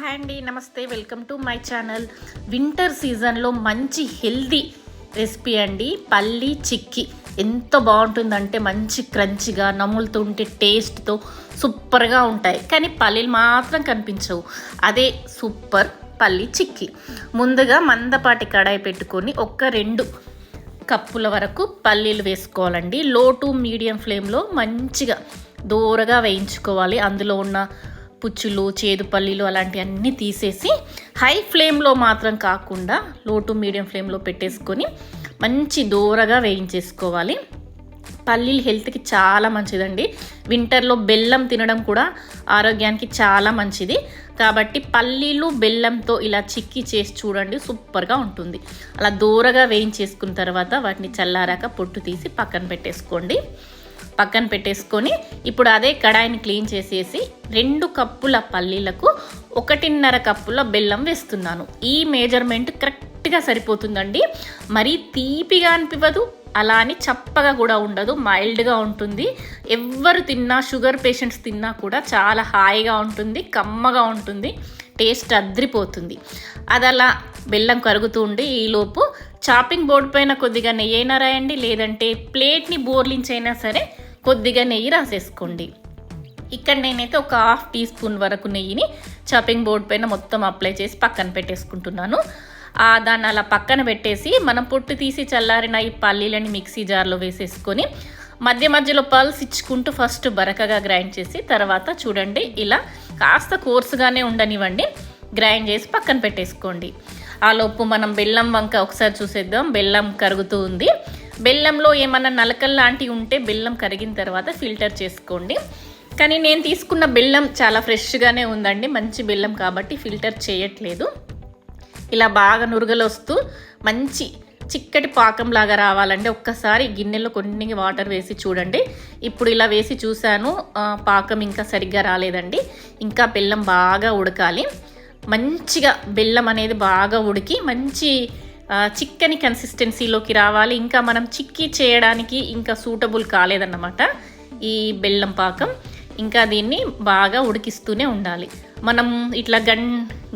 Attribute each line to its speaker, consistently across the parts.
Speaker 1: Hi అండి నమస్తే. Welcome to my channel. Winter సీజన్లో మంచి హెల్దీ రెసిపీ అండి పల్లి చిక్కీ. ఎంత బాగుంటుందంటే మంచి క్రంచిగా నములుతుంటే టేస్ట్తో సూపర్గా ఉంటాయి. కానీ పల్లీలు మాత్రం కనిపించవు. అదే సూపర్ పల్లి చిక్కీ. ముందుగా మందపాటి కడాయి పెట్టుకొని ఒక్క రెండు కప్పుల వరకు పల్లీలు వేసుకోవాలండి. లో టు మీడియం ఫ్లేమ్లో మంచిగా దూరగా వేయించుకోవాలి. అందులో ఉన్న పుచ్చులు చేదు పల్లీలు అలాంటివన్నీ తీసేసి హై ఫ్లేమ్లో మాత్రం కాకుండా లో టు మీడియం ఫ్లేమ్లో పెట్టేసుకొని మంచి దూరగా వేయించేసుకోవాలి. పల్లీలు హెల్త్కి చాలా మంచిదండి. వింటర్లో బెల్లం తినడం కూడా ఆరోగ్యానికి చాలా మంచిది. కాబట్టి పల్లీలు బెల్లంతో ఇలా చిక్కి చేసి చూడండి సూపర్గా ఉంటుంది. అలా దూరగా వేయించేసుకున్న తర్వాత వాటిని చల్లారాక పొట్టు తీసి పక్కన పెట్టేసుకోండి. పక్కన పెట్టేసుకొని ఇప్పుడు అదే కడాయిని క్లీన్ చేసేసి రెండు కప్పుల పల్లీలకు ఒకటిన్నర కప్పుల బెల్లం వేస్తున్నాను. ఈ మేజర్మెంట్ కరెక్ట్గా సరిపోతుందండి. మరీ తీపిగా అనిపివ్వదు అలా అని చప్పగా కూడా ఉండదు మైల్డ్గా ఉంటుంది. ఎవ్వరు తిన్నా షుగర్ పేషెంట్స్ తిన్నా కూడా చాలా హాయిగా ఉంటుంది కమ్మగా ఉంటుంది. టేస్ట్ అద్రిపోతుంది. అది అలా బెల్లం కరుగుతూ ఉండి ఈలోపు చాపింగ్ బోర్డ్ పైన కొద్దిగా నెయ్యి అయినా రాయండి లేదంటే ప్లేట్ని బోర్లించైనా సరే కొద్దిగా నెయ్యి రాసేసుకోండి. ఇక్కడ నేనైతే ఒక హాఫ్ టీ స్పూన్ వరకు నెయ్యిని చాపింగ్ బోర్డ్ పైన మొత్తం అప్లై చేసి పక్కన పెట్టేసుకుంటున్నాను. దాన్ని అలా పక్కన పెట్టేసి మనం పొట్టు తీసి చల్లారిన ఈ పల్లీలని మిక్సీ జార్లో వేసేసుకొని మధ్య మధ్యలో పల్స్ ఇచ్చుకుంటూ ఫస్ట్ బరకగా గ్రైండ్ చేసి తర్వాత చూడండి ఇలా కాస్త కోర్సుగానే ఉండనివ్వండి గ్రైండ్ చేసి పక్కన పెట్టేసుకోండి. ఆ లోపు మనం బెల్లం వంక ఒకసారి చూసేద్దాం. బెల్లం కరుగుతూ ఉంది. బెల్లంలో ఏమన్నా నలకలు లాంటివి ఉంటే బెల్లం కరిగిన తర్వాత ఫిల్టర్ చేసుకోండి. కానీ నేను తీసుకున్న బెల్లం చాలా ఫ్రెష్గానే ఉందండి. మంచి బెల్లం కాబట్టి ఫిల్టర్ చేయట్లేదు. ఇలా బాగా నురగలు వస్తూ మంచి చిక్కటి పాకంలాగా రావాలంటే ఒక్కసారి గిన్నెలో కొన్ని వాటర్ వేసి చూడండి. ఇప్పుడు ఇలా వేసి చూశాను. పాకం ఇంకా సరిగ్గా రాలేదండి. ఇంకా బెల్లం బాగా ఉడకాలి. మంచిగా బెల్లం అనేది బాగా ఉడికి మంచి చిక్కని కన్సిస్టెన్సీలోకి రావాలి. ఇంకా మనం చిక్కి చేయడానికి ఇంకా సూటబుల్ కాలేదన్నమాట ఈ బెల్లం పాకం. ఇంకా దీన్ని బాగా ఉడికిస్తూనే ఉండాలి. మనం ఇట్లా గన్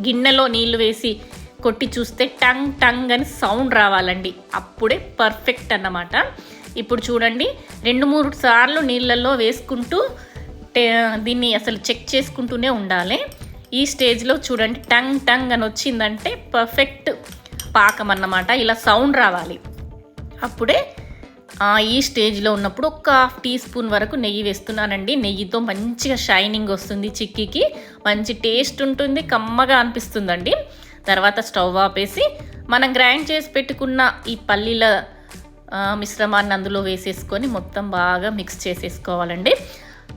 Speaker 1: గిన్నెలో నీళ్ళు వేసి కొట్టి చూస్తే టంగ్ టంగ్ అని సౌండ్ రావాలండి. అప్పుడే పర్ఫెక్ట్ అన్నమాట. ఇప్పుడు చూడండి రెండు మూడు సార్లు నీళ్ళల్లో వేసుకుంటూ దీన్ని అసలు చెక్ చేసుకుంటూనే ఉండాలి. ఈ స్టేజ్లో చూడండి టంగ్ టంగ్ అని వచ్చిందంటే పర్ఫెక్ట్ పాకం అన్నమాట. ఇలా సౌండ్ రావాలి. అప్పుడే ఈ స్టేజ్లో ఉన్నప్పుడు ఒక హాఫ్ టీ స్పూన్ వరకు నెయ్యి వేస్తున్నానండి. నెయ్యితో మంచిగా షైనింగ్ వస్తుంది చిక్కీకి. మంచి టేస్ట్ ఉంటుంది కమ్మగా అనిపిస్తుందండి. తర్వాత స్టవ్ ఆపేసి మనం గ్రైండ్ చేసి పెట్టుకున్న ఈ పల్లీల మిశ్రమాన్ని అందులో వేసేసుకొని మొత్తం బాగా మిక్స్ చేసేసుకోవాలండి.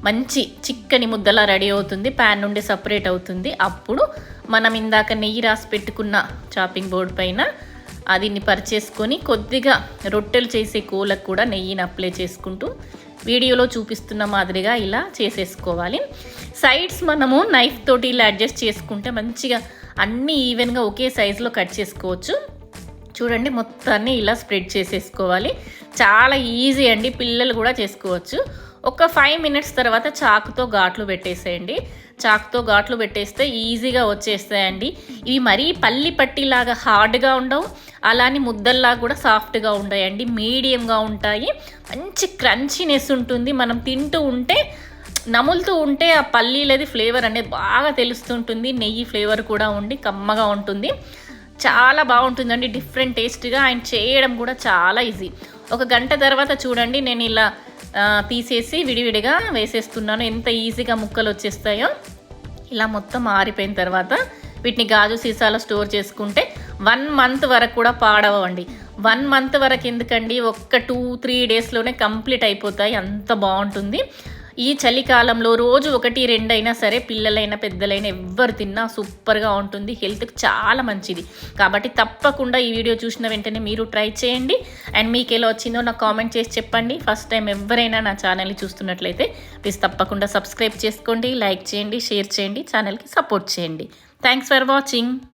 Speaker 1: మంచి చిక్కని ముద్దలా రెడీ అవుతుంది ప్యాన్ నుండి సపరేట్ అవుతుంది. అప్పుడు మనం ఇందాక నెయ్యి రాసి పెట్టుకున్న చాపింగ్ బోర్డ్ పైన అదిని పరిచేసుకొని కొద్దిగా రొట్టెలు చేసే కూలకు కూడా నెయ్యిని అప్లై చేసుకుంటూ వీడియోలో చూపిస్తున్న మాదిరిగా ఇలా చేసేసుకోవాలి. సైడ్స్ మనము నైఫ్ తోటి ఇలా అడ్జస్ట్ చేసుకుంటే మంచిగా అన్నీ ఈవెన్గా ఒకే సైజులో కట్ చేసుకోవచ్చు. చూడండి మొత్తాన్ని ఇలా స్ప్రెడ్ చేసేసుకోవాలి. చాలా ఈజీ అండి పిల్లలు కూడా చేసుకోవచ్చు. ఒక ఫైవ్ మినిట్స్ తర్వాత చాకుతో ఘాట్లు పెట్టేసేయండి. చాకుతో ఘాట్లు పెట్టేస్తే ఈజీగా వచ్చేస్తాయండి. ఇవి మరీ పల్లి పట్టిలాగా హార్డ్గా ఉండవు అలానే ముద్దల్లా కూడా సాఫ్ట్గా ఉంటాయండి. మీడియంగా ఉంటాయి. మంచి క్రంచీనెస్ ఉంటుంది. మనం తింటూ ఉంటే నములుతూ ఉంటే ఆ పల్లీలది ఫ్లేవర్ అనేది బాగా తెలుస్తుంటుంది నెయ్యి ఫ్లేవర్ కూడా ఉండి కమ్మగా ఉంటుంది. చాలా బాగుంటుందండి డిఫరెంట్ టేస్ట్గా ఆయన చేయడం కూడా చాలా ఈజీ. ఒక గంట తర్వాత చూడండి నేను ఇలా తీసేసి విడివిడిగా వేసేస్తున్నాను. ఎంత ఈజీగా ముక్కలు వచ్చేస్తాయో. ఇలా మొత్తం ఆరిపోయిన తర్వాత వీటిని గాజు సీసాలో స్టోర్ చేసుకుంటే వన్ మంత్ వరకు కూడా పాడవండి వన్ మంత్ వరకు ఎందుకండి? ఒక్క టూ త్రీ డేస్లోనే కంప్లీట్ అయిపోతాయి. అంత బాగుంటుంది. ఈ చలికాలంలో రోజు ఒకటి రెండైనా సరే పిల్లలైనా పెద్దలైనా ఎవ్వరు తిన్నా సూపర్గా ఉంటుంది. హెల్త్కి చాలా మంచిది. కాబట్టి తప్పకుండా ఈ వీడియో చూసిన వెంటనే మీరు ట్రై చేయండి. అండ్ మీకు ఎలా వచ్చిందో నాకు కామెంట్ చేసి చెప్పండి. ఫస్ట్ టైం ఎవరైనా నా ఛానల్ని చూస్తున్నట్లయితే ప్లీజ్ తప్పకుండా సబ్స్క్రైబ్ చేసుకోండి లైక్ చేయండి షేర్ చేయండి ఛానల్కి సపోర్ట్ చేయండి. Thanks for watching.